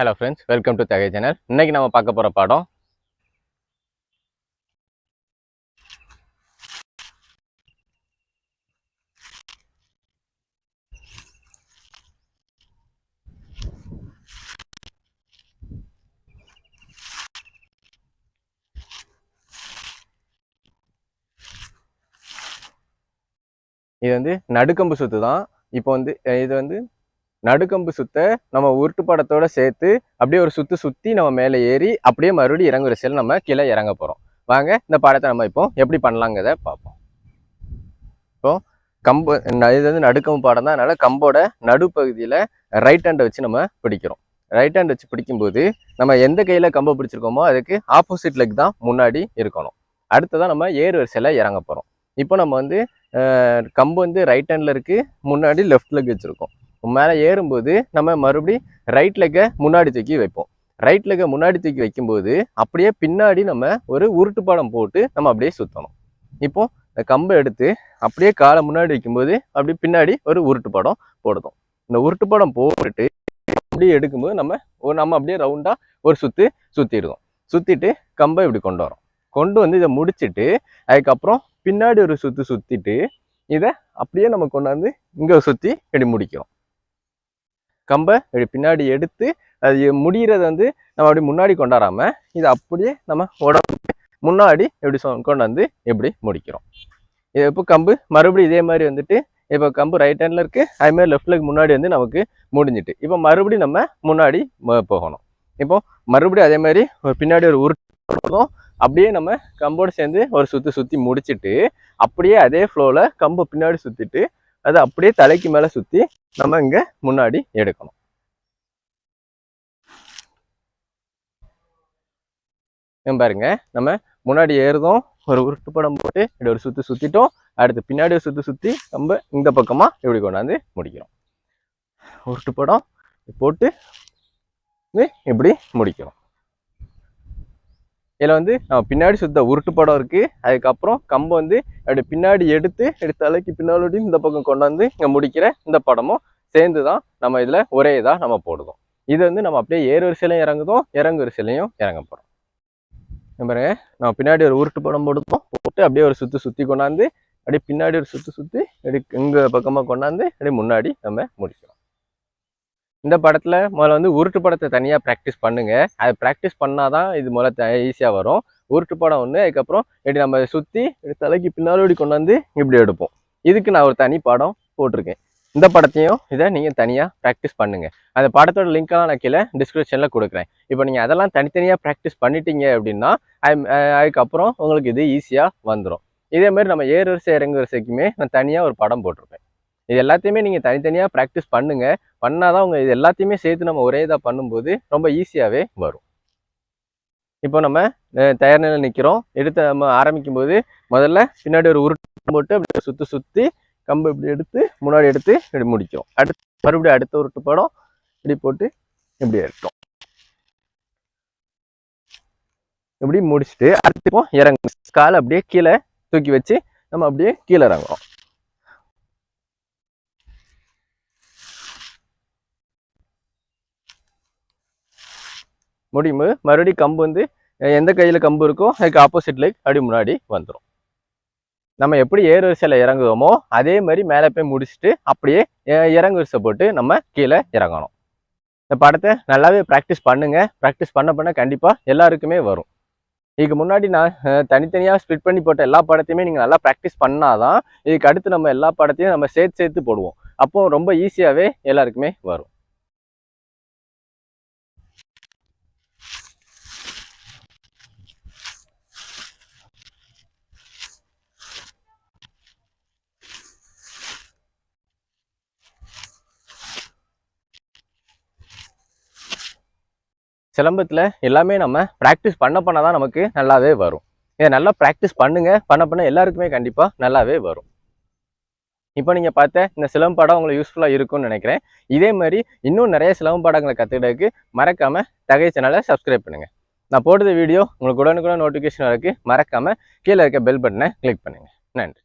Hello friends welcome to தகை channel இன்னைக்கு நம்ம பார்க்க போகிற பாடம் இது வந்து நடுக்கம்பு சுத்து தான் இப்போ வந்து இது வந்து நடுக்கம்பு சுத்த நம்ம உருட்டு படத்தோட சேர்த்து அப்படியே ஒரு சுத்து சுத்தி நம்ம மேலே ஏறி அப்படியே மறுபடியும் இறங்குற சில நம்ம கீழே இறங்க போறோம். வாங்க இந்த படத்தை நம்ம இப்போ எப்படி பண்ணலாங்கிறத பார்ப்போம். இப்போ கம்பு இது வந்து நடுக்கம்பு பாடம் தான். அதனால கம்போட நடுப்பகுதியில் ரைட் ஹேண்டை வச்சு நம்ம பிடிக்கிறோம். ரைட் ஹேண்ட் வச்சு பிடிக்கும்போது நம்ம எந்த கையில் கம்பை பிடிச்சிருக்கோமோ அதுக்கு ஆப்போசிட் லெக் தான் முன்னாடி இருக்கணும். அடுத்ததான் நம்ம ஏறு வரிசையில் இறங்க போகிறோம் இப்போ நம்ம வந்து கம்பு வந்து ரைட் ஹேண்டில் இருக்குது முன்னாடி லெஃப்ட் லெக் வச்சுருக்கோம். மேலே ஏறும்போது நம்ம மறுபடி ரைட் லெக்கை முன்னாடி தூக்கி வைப்போம். ரைட் லெக்கை முன்னாடி தூக்கி வைக்கும்போது அப்படியே பின்னாடி நம்ம ஒரு உருட்டு பாடம் போட்டு நம்ம அப்படியே சுற்றணும் இப்போ இந்த கம்பை எடுத்து அப்படியே காலை முன்னாடி வைக்கும்போது அப்படியே பின்னாடி ஒரு உருட்டு படம் போடுதோம் இந்த உருட்டு படம் போட்டுட்டு அப்படியே எடுக்கும்போது நம்ம ஒரு நம்ம அப்படியே ரவுண்டாக ஒரு சுற்று சுற்றிடுவோம் சுற்றிட்டு கம்பை இப்படி கொண்டு வரோம். கொண்டு வந்து இதை முடிச்சுட்டு அதுக்கப்புறம் பின்னாடி ஒரு சுற்று சுற்றிட்டு இதை அப்படியே நம்ம கொண்டாந்து இங்கே சுற்றி இப்படி முடிக்கிறோம். கம்பை இப்படி பின்னாடி எடுத்து அது முடிகிறத வந்து நம்ம அப்படி முன்னாடி கொண்டாடாமல் இதை அப்படியே நம்ம உடம்பு முன்னாடி எப்படி சொ கொண்டாந்து எப்படி முடிக்கிறோம். இது இப்போ கம்பு மறுபடியும் இதே மாதிரி வந்துட்டு இப்போ கம்பு ரைட் ஹேண்டில் இருக்குது அதே மாதிரி லெஃப்ட் லெக் முன்னாடி வந்து நமக்கு முடிஞ்சிட்டு. இப்போ மறுபடியும் நம்ம முன்னாடி போகணும். இப்போ மறுபடியும் அதே மாதிரி ஒரு பின்னாடி ஒரு உருட்டும் அப்படியே நம்ம கம்போடு சேர்ந்து ஒரு சுற்றி சுற்றி முடிச்சுட்டு அப்படியே அதே ஃப்ளோவில் கம்பை பின்னாடி சுற்றிட்டு அதை அப்படியே தலைக்கு மேலே சுற்றி நம்ம இங்கே முன்னாடி எடுக்கணும். பாருங்க நம்ம முன்னாடி ஏறுதோம் ஒரு உருட்டு படம் போட்டு இப்படி ஒரு சுற்றி சுற்றிட்டோம் அடுத்து பின்னாடி ஒரு சுற்றி சுற்றி நம்ம இந்த பக்கமாக இப்படி கொண்டாந்து முடிக்கிறோம். உருட்டு படம் போட்டு இப்படி முடிக்கிறோம். இதில் வந்து நம்ம பின்னாடி சுத்த உருட்டு படம் இருக்குது அதுக்கப்புறம் கம்பை வந்து அப்படி பின்னாடி எடுத்து எடுத்து தலைக்கு பின்னாடி இந்த பக்கம் கொண்டாந்து இங்கே முடிக்கிற இந்த படமும் சேர்ந்து தான் நம்ம இதில் ஒரே இதாக நம்ம போடுதோம் இது வந்து நம்ம அப்படியே ஏறு வரிசையிலையும் இறங்குதோம் இறங்கு வரிசையிலையும் இறங்க போகிறோம் பாருங்க நம்ம பின்னாடி ஒரு உருட்டு படம் போடுதோம் போட்டு அப்படியே ஒரு சுற்றி சுற்றி கொண்டாந்து அப்படியே பின்னாடி ஒரு சுற்றி சுற்றி அப்படி இங்கே பக்கமாக கொண்டாந்து அப்படியே முன்னாடி நம்ம முடிக்கிறோம். இந்த படத்தில் முதல்ல வந்து உருட்டு படத்தை தனியாக ப்ராக்டிஸ் பண்ணுங்கள் அதை ப்ராக்டிஸ் பண்ணால் தான் இது முதல்ல ஈஸியாக வரும். உருட்டு படம் ஒன்று அதுக்கப்புறம் இப்படி நம்ம சுற்றி தலைக்கு பின்னாலோடி கொண்டு வந்து இப்படி எடுப்போம். இதுக்கு நான் ஒரு தனி படம் போட்டிருக்கேன். இந்த படத்தையும் இதை நீங்கள் தனியாக ப்ராக்டிஸ் பண்ணுங்கள் அந்த படத்தோட லிங்க்கெல்லாம் நான் கீழே டிஸ்கிரிப்ஷனில் கொடுக்குறேன். இப்போ நீங்கள் அதெல்லாம் தனித்தனியாக ப்ராக்டிஸ் பண்ணிட்டீங்க அப்படின்னா அதுக்கப்புறம் உங்களுக்கு இது ஈஸியாக வந்துடும் இதேமாதிரி நம்ம ஏறு வரிசை இறங்கு வரிசைக்குமே நான் தனியாக ஒரு படம் போட்டிருப்பேன் இது எல்லாத்தையுமே நீங்கள் தனித்தனியாக ப்ராக்டிஸ் பண்ணுங்க. பண்ணாதான் உங்கள் இது எல்லாத்தையுமே சேர்த்து நம்ம ஒரே இதாக பண்ணும்போது ரொம்ப ஈஸியாகவே வரும். இப்போ நம்ம தயார் நிலையில் நிற்கிறோம் எடுத்து நம்ம ஆரம்பிக்கும் போது முதல்ல பின்னாடி ஒரு உருட்டு போட்டு அப்படி சுற்றி சுற்றி கம்பு இப்படி எடுத்து முன்னாடி எடுத்து இப்படி முடிக்கிறோம் அடுத்து மறுபடியும் அடுத்த உருட்டு படம் இப்படி போட்டு இப்படி எடுத்தோம் இப்படி முடிச்சுட்டு அடுத்து இப்போ இறங்கு காலை அப்படியே கீழே தூக்கி வச்சு நம்ம அப்படியே கீழே இறங்குறோம் முடியும்போது மறுபடியும் கம்பு வந்து எந்த கையில் கம்பு இருக்கோ அதுக்கு ஆப்போசிட் லைக் அப்படி முன்னாடி வந்துடும் நம்ம எப்படி ஏறு வரிசையில் இறங்குவோமோ அதே மாதிரி மேலே போய் முடிச்சுட்டு அப்படியே இறங்கு வரிசை போட்டு நம்ம கீழே இறங்கணும். இந்த படத்தை நல்லாவே ப்ராக்டிஸ் பண்ணுங்கள் ப்ராக்டிஸ் பண்ண பண்ண கண்டிப்பாக எல்லாருக்குமே வரும். இதுக்கு முன்னாடி நான் தனித்தனியாக ஸ்ப்ளிட் பண்ணி போட்ட எல்லா படத்தையுமே நீங்கள் நல்லா ப்ராக்டிஸ் பண்ணாதான் இதுக்கு அடுத்து நம்ம எல்லா படத்தையும் நம்ம சேர்த்து சேர்த்து போடுவோம். அப்போ ரொம்ப ஈஸியாகவே எல்லாருக்குமே வரும். சிலம்பத்தில் எல்லாமே நம்ம ப்ராக்டிஸ் பண்ண பண்ண தான் நமக்கு நல்லாவே வரும். இதை நல்லா ப்ராக்டிஸ் பண்ணுங்கள் பண்ண பண்ண எல்லாருக்குமே கண்டிப்பாக நல்லாவே வரும். இப்போ நீங்கள் பார்த்த இந்த சிலம்பு உங்களுக்கு யூஸ்ஃபுல்லாக இருக்கும்னு நினைக்கிறேன். இதே மாதிரி இன்னும் நிறைய சிலம்பு பாடங்களை கற்றுக்கிறதுக்கு மறக்காமல் தகை சேனலை சப்ஸ்கிரைப் பண்ணுங்கள் நான் போட்டது வீடியோ உங்களுக்கு உடனுக்குடன் நோட்டிஃபிகேஷன் இருக்கு மறக்காமல் கீழே இருக்க பெல் பட்டனை கிளிக் பண்ணுங்கள் நன்றி.